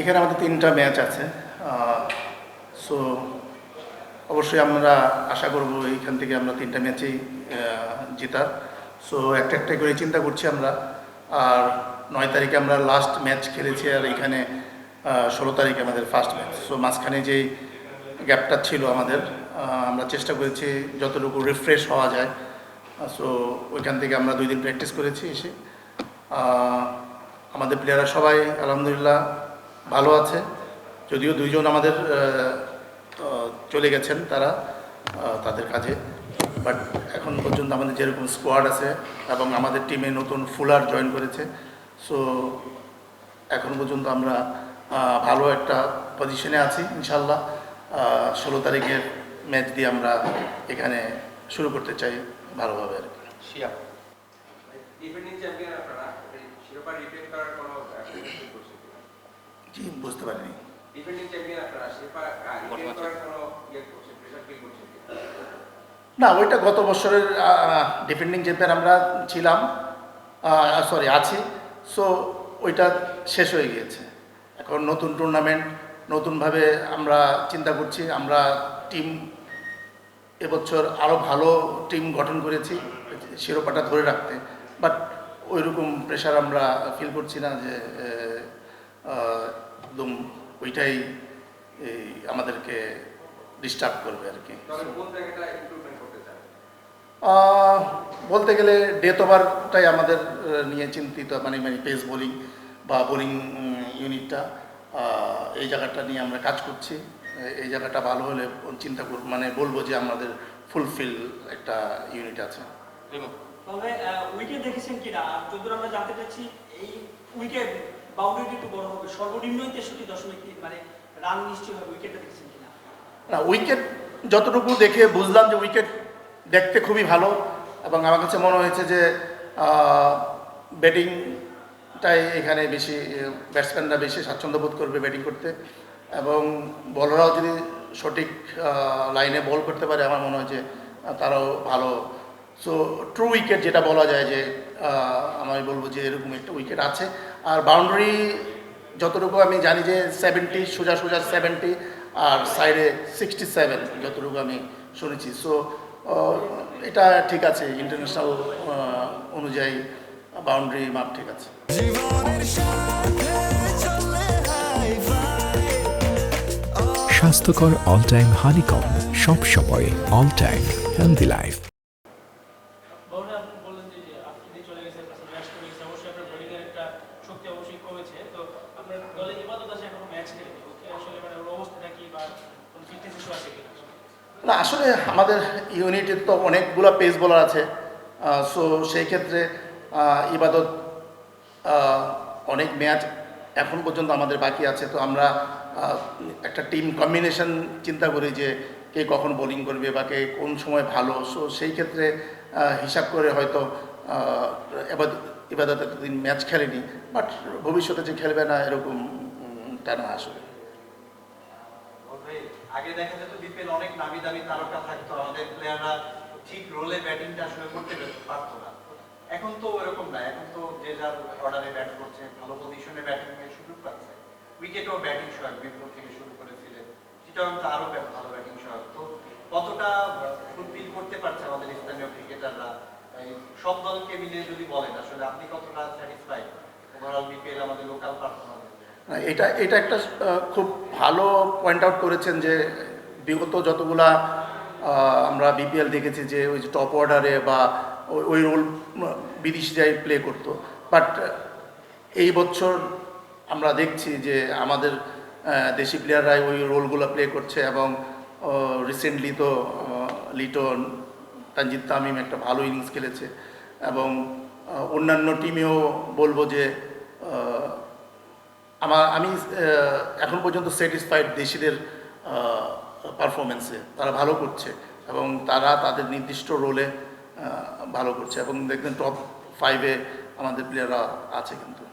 এখানে আমাদের তিনটা ম্যাচ আছে সো অবশ্যই আমরা আশা করব এইখান থেকে আমরা তিনটা ম্যাচেই জেতার। সো একটা একটা করে চিন্তা করছি আমরা, আর নয় তারিখে আমরা লাস্ট ম্যাচ খেলেছি, আর এখানে ষোলো তারিখে আমাদের ফার্স্ট ম্যাচ সো মাঝখানে যেই গ্যাপটা ছিল আমাদের আমরা চেষ্টা করেছি যতটুকু রিফ্রেশ হওয়া যায়। সো ওইখান থেকে আমরা দুই দিন প্র্যাকটিস করেছি এসে। আমাদের প্লেয়াররা সবাই, আলহামদুলিল্লাহ ভালো আছে। যদিও দুইজন আমাদের চলে গেছেন তারা তাদের কাজে। বাট এখন পর্যন্ত আমাদের যেরকম স্কোয়াড আছে এবং আমাদের টিমে নতুন ফুলার জয়েন করেছে সো এখন পর্যন্ত আমরা ভালো একটা পজিশনে আছি ইনশাল্লাহ ষোলো তারিখের ম্যাচ দিয়ে আমরা এখানে শুরু করতে চাই ভালোভাবে আর কি। শিয়া। ডিফেন্ডিং চ্যাম্পিয়ন আপনারা শিরোপা রিটেন করার কোনো বুঝতে পারিনি। ইয়ে? না ওইটা গত বছরের ডিফেন্ডিং চ্যাম্পিয়ন আমরা ছিলাম সরি আছি। সো ওইটা শেষ হয়ে গিয়েছে। এখন নতুন টুর্নামেন্ট নতুনভাবে আমরা চিন্তা করছি আমরা টিম এবছর আরও ভালো টিম গঠন করেছি শিরোপাটা ধরে রাখতে। বাট ওইরকম প্রেশার আমরা ফিল করছি না যে একদম ওইটাই এই আমাদেরকে ডিস্টার্ব করবে আর কি। বলতে গেলে ডেথ ওভারটাই আমাদের নিয়ে চিন্তিত মানে মানে পেস বোলিং বা বোলিং ইউনিটটা এই জায়গাটা নিয়ে আমরা কাজ করছি। এই জায়গাটা ভালো হলে চিন্তা করব মানে বলব যে আমাদের ফুলফিল একটা ইউনিট আছে। তবে উইকেট দেখেছেন কিনা? যদিও আমরা জানতে চাচ্ছি এই উইকেট বাউন্ডারি একটু বড় হবে। সর্বনিম্ন তেষট্টি দশমিক তিন মানে রান নিশ্চয় হবে উইকেটটা দেখেছেন কিনা? না উইকেট যতটুকু দেখে বুঝলাম যে উইকেট দেখতে খুবই ভালো এবং আমার কাছে মনে হয়েছে যে ব্যাটিংটাই এখানে বেশি ব্যাটসম্যানরা বেশি স্বাচ্ছন্দ্য বোধ করবে ব্যাটিং করতে এবং বলাররাও যদি সঠিক লাইনে বল করতে পারে, আমার মনে হয় যে, তারাও ভালো সো ট্রু উইকেট যেটা বলা যায় যে আমি বলব যে এরকম একটা উইকেট আছে। আর বাউন্ডারি যতটুকু আমি জানি যে সেভেন্টি সোজা সোজা সেভেন্টি আর সাইডে সিক্সটি সেভেন যতটুকু আমি শুনেছি। সো এটা ঠিক আছে ইন্টারন্যাশনাল অনুযায়ী বাউন্ডারি মাপ ঠিক আছে। স্বাস্থ্যকর অল টাইম হানিকম সব সময় অল টাইম হেলদি লাইফ বললেন বললেন যে আপনি যে চলে গেছেন ম্যাচ চলে গেছে অবশ্যই আপনার বোলিং এর একটা শক্তি অবশ্যই কমেছে তো আপনার দলে ইবাদত আছে এখনও ম্যাচ খেলেনি ওকে আসলে মানে ওর অবস্থাটা কি বা কোনো ফিটনেস ইস্যু আছে কিনা না আসলে আমাদের ইউনিটে তো অনেকগুলো পেস বোলার আছে। সো সেই ক্ষেত্রে ইবাদত অনেক ম্যাচ এখন পর্যন্ত আমাদের বাকি আছে। তো আমরা একটা টিম কম্বিনেশন চিন্তা করি যে কে কখন বোলিং করবে বা কে কোন সময় ভালো। সো সেই ক্ষেত্রে হিসাব করে হয়তো ইবাদত এতদিন ম্যাচ খেলেনি বাট ভবিষ্যতে যে খেলবে না এরকম উম, টা না আসলে। আগে দেখা যেত বিপিএল অনেক নামি দামি তারকা থাকতো, আমাদের প্লেয়াররা ঠিক রোলে ব্যাটিংটা আসলে করতে পারতো না। এখন তো এরকম না, এখন তো যে যার অর্ডারে ব্যাট করছে, ভালো পজিশনে ব্যাটিং এর সুযোগ পাচ্ছে। উইকেটও ব্যাটিং সহায়ক, বিপ্লব থেকে শুরু করেছিলেন চিটাগাং তো আরও ভালো ব্যাটিং সহায়ক। তো কতটা ফুলফিল করতে পারছে আমাদের স্থানীয় ক্রিকেটাররা সব দলকে মিলিয়ে যদি বলেন, আসলে আপনি কতটা স্যাটিসফাইড ওভারঅল বিপিএল আমাদের লোকাল পারফরমেন্স না, এটা এটা একটা খুব ভালো পয়েন্ট আউট করেছেন যে বিগত যতগুলা আমরা বিপিএল দেখেছি যে ওই যে টপ অর্ডারে বা ওই- রোল বিদেশি যাই প্লে করতো। বাট এই বছর আমরা দেখছি যে আমাদের দেশি প্লেয়াররাই ওই রোলগুলো প্লে করছে এবং রিসেন্টলি তো লিটন তানজিদ তামিম একটা ভালো ইনিংস খেলেছে এবং অন্যান্য টিমেও বলব যে আমার, আমি এখন পর্যন্ত স্যাটিসফাইড দেশিদের পারফরমেন্সে তারা ভালো করছে এবং তারা তাদের নির্দিষ্ট রোলে ভালো করছে এবং দেখবেন টপ ফাইভে আমাদের প্লেয়াররা আছে কিন্তু।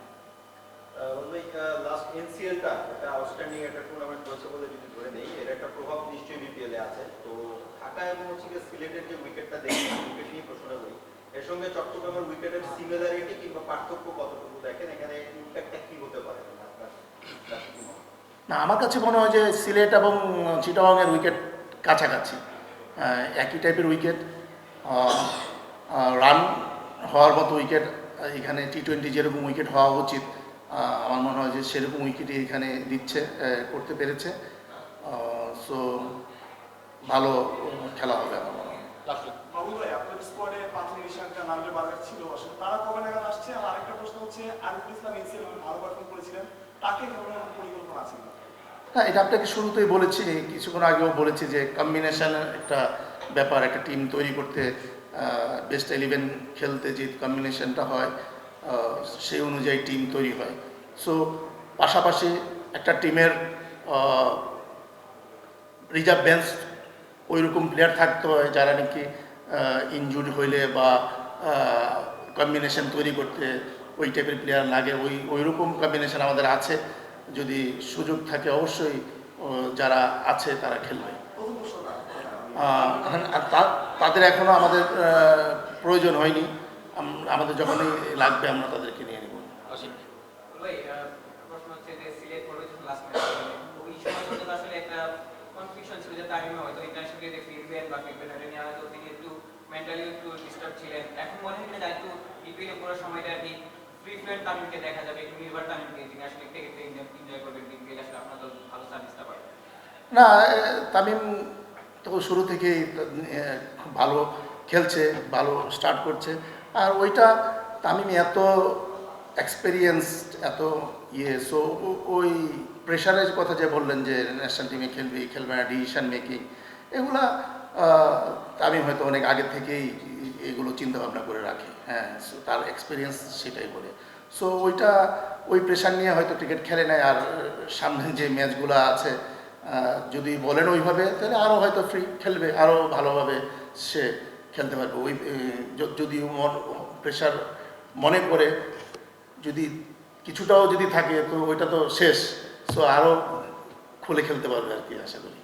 এর সঙ্গে চট্টগ্রামের উইকেটের সিমিলারিটি কিংবা পার্থক্য কতটুকু দেখেন? এখানে ইম্প্যাক্টটা কি হতে পারে আপনার কাছে কি মনে হয়? না আমার কাছে মনে হয় যে সিলেট এবং চিটাগংয়ের উইকেট কাছাকাছি। একই টাইপের উইকেট রান হওয়ার মতো উইকেট এখানে টি টোয়েন্টি যেরকম উইকেট হওয়া উচিত আমার মনে হয় যে সেরকম উইকেটই এখানে দিচ্ছে করতে পেরেছে। সো ভালো খেলা হবে আমার মনে হয়। তারা কবে নাগাদ আসছে? আর আরেকটা প্রশ্ন হচ্ছে আরিফুল ইসলাম ভালো পারফর্ম করেছিলেন। হ্যাঁ এটা আপনাকে শুরুতেই বলেছি, কিছুক্ষণ আগেও বলেছি যে কম্বিনেশনের একটা ব্যাপার, একটা টিম তৈরি করতে বেস্ট ইলেভেন খেলতে যে কম্বিনেশনটা হয় সেই অনুযায়ী টিম তৈরি হয়। সো পাশাপাশি একটা টিমের রিজার্ভ বেঞ্চ ওই রকম প্লেয়ার থাকতে হয়, যারা নাকি ইনজুরি হইলে বা কম্বিনেশন তৈরি করতে ওই টাইপের প্লেয়ার লাগে, ওই ওই রকম কম্বিনেশন আমাদের আছে। যদি সুযোগ থাকে অবশ্যই যারা আছে তারা খেলবে। তাদের এখনও আমাদের প্রয়োজন হয়নি। আমাদের যখনই লাগবে আমরা তাদেরকে নিয়ে নেব। মেন্টালি একটু ডিস্টার্ব ছিলেন। এখন মনে হয় কিনা একটু সময়টা আর কি ফ্রি তামিমকে দেখা যাবে, একটু নির্ভর তামিমকে, যিনি আসলে ক্রিকেটে এনজয় করবেন বিপিএল আসলে আপনার দল ভালো সার্ভিসটা পাবে না তামিম তো শুরু থেকেই খুব ভালো খেলছে, ভালো স্টার্ট করছে। আর ওইটা তামিম এত এক্সপেরিয়েন্সড এত ইয়ে সো ওই প্রেশারের কথা যে বললেন যে ন্যাশনাল টিমে খেলবে খেলবে না ডিসিশন মেকিং এগুলা তামিম হয়তো অনেক আগে থেকেই এগুলো চিন্তা ভাবনা করে রাখে। হ্যাঁ তার এক্সপিরিয়েন্স সেটাই বলে। সো ওইটা, ওই প্রেশার নিয়ে হয়তো ক্রিকেট খেলে নেয় আর সামনে যে ম্যাচগুলো আছে যদি বলেন ওইভাবে, তাহলে আরও হয়তো ফ্রি খেলবে আরও ভালোভাবে সে খেলতে পারবে। ওই যদি মন প্রেশার মনে করে যদি কিছুটাও যদি থাকে, তো ওইটা তো শেষ। সো আরও খুলে খেলতে পারবে আর কি, আশা করি।